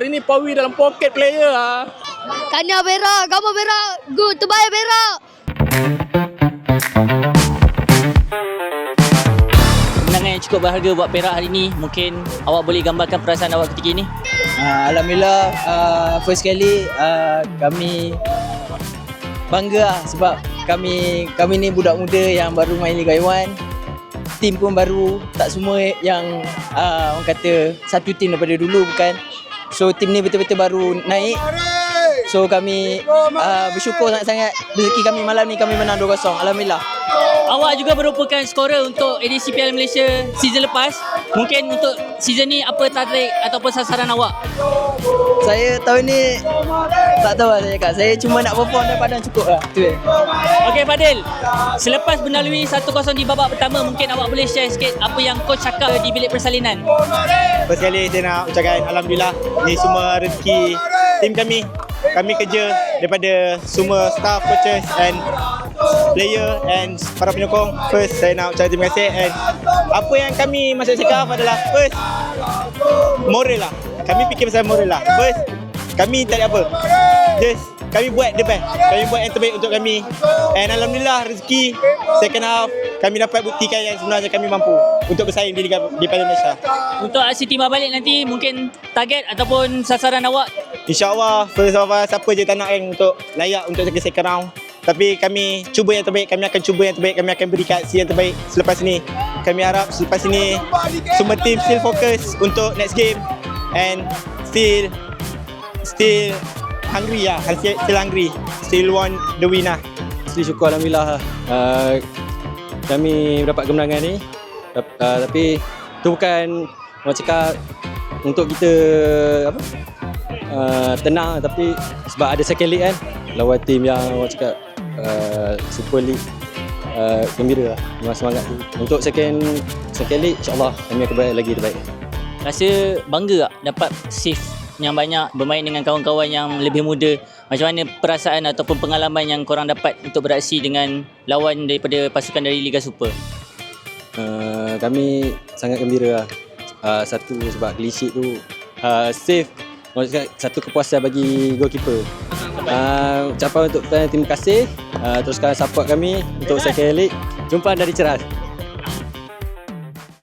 Hari ni Pawi dalam pocket player ah. Kanya berak, gambar berak. Good, terbaik berak. Kemenangan yang cukup berharga buat Perak hari ini. Mungkin awak boleh gambarkan perasaan awak ketika ini. Uh, Alhamdulillah uh, first kali uh, kami bangga lah sebab kami kami ni budak muda yang baru main Liga 1 tim pun baru tak semua yang uh, orang kata satu tim daripada dulu bukan so tim ni betul-betul baru naik. So kami uh, bersyukur sangat-sangat. Rezeki kami malam ni kami menang 2-0 Alhamdulillah Awak juga merupakan skorer untuk edisi Piala Malaysia season lepas. Mungkin untuk season ni apa target ataupun sasaran awak? saya tahun ni tak tahu lah saya cakap saya cuma nak perform dan padang cukup lah tu je Okey Fadil, selepas melalui 1-0 di babak pertama, mungkin awak boleh share sikit apa yang coach cakap di bilik persalinan. First kali saya nak ucapkan Alhamdulillah Ni semua rezeki tim kami Kami kerja daripada semua staff, coaches and player and para penyokong First saya nak ucapkan terima kasih and Apa yang kami masuk cakap adalah First Moral lah. Kami fikir pasal moral lah. First Kami tak ada apa. Just kami buat the best. Kami buat yang terbaik untuk kami. And Alhamdulillah rezeki Second half. Kami dapat buktikan yang sebenarnya kami mampu Untuk bersaing di Liga di Piala Malaysia. Untuk aksi timbal balik nanti, mungkin target ataupun sasaran awak? InsyaAllah first of all siapa je tak nak rank untuk layak untuk second round. Tapi kami cuba yang terbaik, kami akan cuba yang terbaik, kami akan berikan aksi yang terbaik selepas ini. Kami harap selepas ini semua team still fokus untuk next game and still still hungry lah, still, still hungry, still want the win lah. Mesti syukur Alhamdulillah lah. Uh, kami dapat kemenangan ni. Uh, tapi tu bukan orang cakap untuk kita apa uh, tenang tapi sebab ada second league kan lawan tim yang orang cakap uh, super league. Uh, gembira lah. Memang semangat tu untuk second second league insyaAllah kami akan buat lagi terbaik. Rasa bangga tak dapat save yang banyak bermain dengan kawan-kawan yang lebih muda. Macam mana perasaan ataupun pengalaman yang korang dapat untuk beraksi dengan lawan daripada pasukan dari Liga Super? uh, kami sangat gembira lah. Uh, satu sebab clean sheet tu uh, save satu kepuasan bagi goalkeeper. Uh, ucapan untuk terima kasih. Uh, teruskan support kami untuk second league. Jumpa dari Ceras